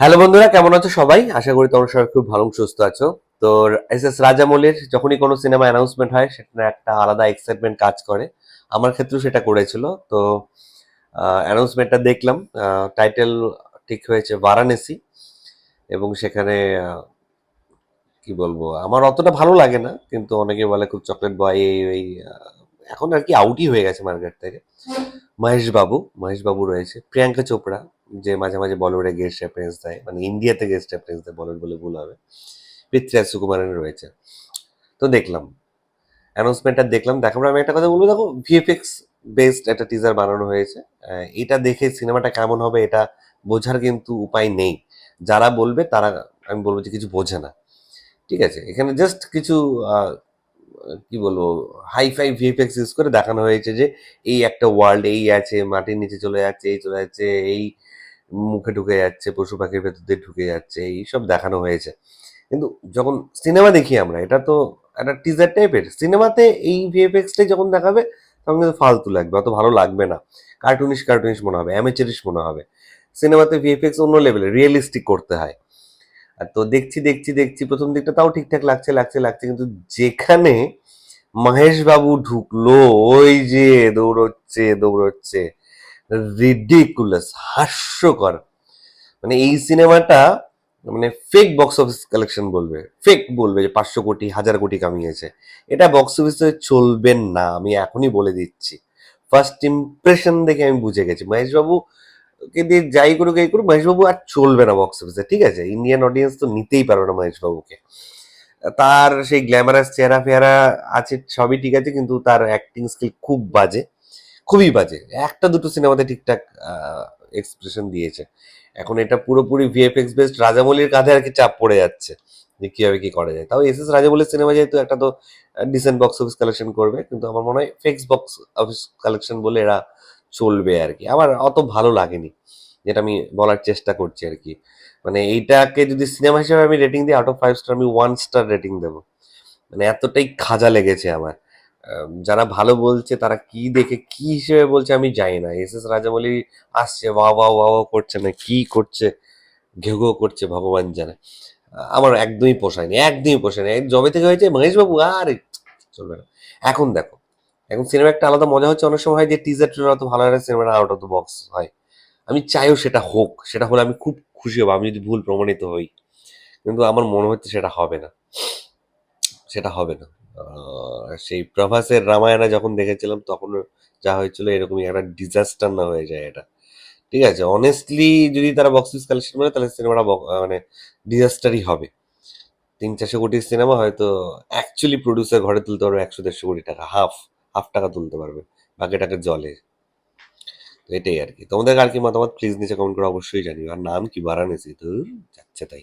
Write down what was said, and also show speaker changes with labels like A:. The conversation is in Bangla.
A: হ্যালো বন্ধুরা, কেমন আছো সবাই? আশা করি তোমরা সবাই খুব ভালো, সুস্থ আছো। তো এস এস রাজামৌলির যখনই কোনো সিনেমা অ্যানাউন্সমেন্ট হয়, সেখানে একটা আলাদা এক্সাইটমেন্ট কাজ করে। আমার ক্ষেত্রেও সেটা করেছিল। তো অ্যানাউন্সমেন্টটা দেখলাম। টাইটেল ঠিক হয়েছে বারাণসী এবং সেখানে কি বলব, আমার অতটা ভালো লাগে না। কিন্তু অনেকে বলে খুব চকলেট বয় এই এখন আর কি আউটই হয়ে গেছে মার্কেট থেকে। মহেশ বাবু মহেশ বাবু রয়েছে। প্রিয়াঙ্কা চোপড়া, যে মাঝে মাঝে বলিউডে গেস্ট অ্যাপিয়ারেন্স দেয় মানে ইন্ডিয়াতে গেস্ট অ্যাপিয়ারেন্স দেয়, বলিউড বলে ভুল হবে। পৃথ্বীরাজ সুকুমারন রয়েছে। তো দেখলাম অ্যানাউন্সমেন্টটা দেখলাম। পর আমি একটা কথা বলব, দেখো ভিএফএক্স বেসড একটা টিজার বানানো হয়েছে। এটা দেখে সিনেমাটা কেমন হবে, এটা বোঝার কিন্তু উপায় নেই। যারা বলবে, তারা, আমি বলব যে কিছু বোঝে না। ঠিক আছে, এখানে জাস্ট কিছু কি বলব হাই ফাই ভিএফএক্স ইউজ করে দেখানো হয়েছে যে এই একটা ওয়ার্ল্ড এই আছে, মাটির নিচে চলে যাচ্ছে, এই চলে যাচ্ছে, এই মুখে ঢুকে যাচ্ছে, পশু পাখির ভেতর দিয়ে ঢুকে যাচ্ছে, এই সব দেখানো হয়েছে। কিন্তু যখন সিনেমা দেখি আমরা, এটা তো একটা টিজার টাইপের সিনেমাতে এই ভিএফএক্সটাই যখন দেখাবে, তখন কিন্তু ফালতু লাগবে, অত ভালো লাগবে না। কার্টুনিশ কার্টুনিশ মনে হবে অ্যামেচারিশ মনে হবে। সিনেমাতে ভিএফএক্স অন্য লেভেলে রিয়েলিস্টিক করতে হয়। তো দেখছি দেখছি দেখছি, প্রথম দিকটা তাও ঠিকঠাক লাগছে লাগছে লাগছে, কিন্তু যেখানে মহেশ বাবু ঢুকলো, ওই যে দৌড়চ্ছে দৌড়চ্ছে রিডিকুলাস হাস্যকর। মানে এই সিনেমাটা মানে ফেক বক্স অফিস কালেকশন বলবে ফেক বলবে যে পাঁচশো কোটি, হাজার কোটি কামিয়েছে। এটা বক্স অফিসে চলবে না, আমি এখনই বলে দিচ্ছি। ফার্স্ট ইমপ্রেশন দেখে আমি বুঝে গেছি। মহেশ বাবু কে দিয়ে যাই করুক এই করুক মহেশ বাবু আর চলবে না বক্স অফিসে ঠিক আছে? ইন্ডিয়ান অডিয়েন্স তো নিতেই পারবে না মহেশ বাবুকে তার সেই গ্ল্যামারাস চেহারা ফেহারা আছে, সবই ঠিক আছে, কিন্তু তার অ্যাক্টিং স্কিল খুব বাজে, খুবই বাজে। একটা দুটো সিনেমাতে ঠিকঠাক এক্সপ্রেশন দিয়েছে। এখন এটা পুরোপুরি ভিএফএক্স বেসড রাজামৌলির কাঁধে আর কি চাপ পড়ে যাচ্ছে, যে কীভাবে কি করা যায়। তাও এস এস রাজামৌলির সিনেমা যেহেতু একটা তো ডিসেন্ট বক্স অফিস কালেকশন করবে, কিন্তু আমার মনে হয় ফেক্স বক্স অফিস কালেকশন বলে এরা চলবে আর কি। আমার অত ভালো লাগেনি, যেটা আমি বলার চেষ্টা করছি আর কি। মানে এইটাকে যদি সিনেমা হিসেবে আমি রেটিং দিই আউট অফ ফাইভ স্টার আমি ওয়ান স্টার রেটিং দেবো। মানে এতটাই খাজা লেগেছে আমার। যারা ভালো বলছে, তারা কি দেখে কি হিসেবে বলছে আমি জানি না। এস এস রাজামৌলি আসছে ওয়া ওয়া ওয়া ওয়া করছে না কি করছে, ঘেউ করছে ভগবান জানে। আমার একদমই পোষায়নি একদমই পোষায়নি। জবে থেকে হয়েছে মহেশ বাবু আরে, চলবে না। এখন দেখো এখন সিনেমা একটা আলাদা মজা হচ্ছে, অনেক সময় হয় যে টিজার ট্রেলার অত ভালো না সিনেমাটা আউট অফ দ্য বক্স হয়। আমি চাইও সেটা হোক, সেটা হলে আমি খুব খুশি হব, আমি যদি ভুল প্রমাণিত হই। কিন্তু আমার মনে হচ্ছে সেটা হবে না। সেটা হবে না। সেই প্রভাসের রামায়ণা যখন দেখেছিলাম, তখন যা হয়েছিল, এরকমই একটা ডিজাস্টার না হয়ে যায় এটা। ঠিক আছে অনেস্টলি যদি তারা বক্স অফিস কালেকশন করে, তাহলে সিনেমাটা মানে ডিজাস্টারই হবে। তিন চারশো কোটির সিনেমা হয়তো অ্যাকচুয়ালি প্রডিউসার ঘরে তুলতে পারবে একশো দেড়শো কোটি টাকা হাফ হাফ টাকা তুলতে পারবে বাকি টাকা জলে। তো এটাই আর কি। তোমাদের আর কি মতামত? প্লিজ নিচে কমেন্ট করে অবশ্যই জানিও। আর নাম কি? বারাণসী। তো যাচ্ছে তাই।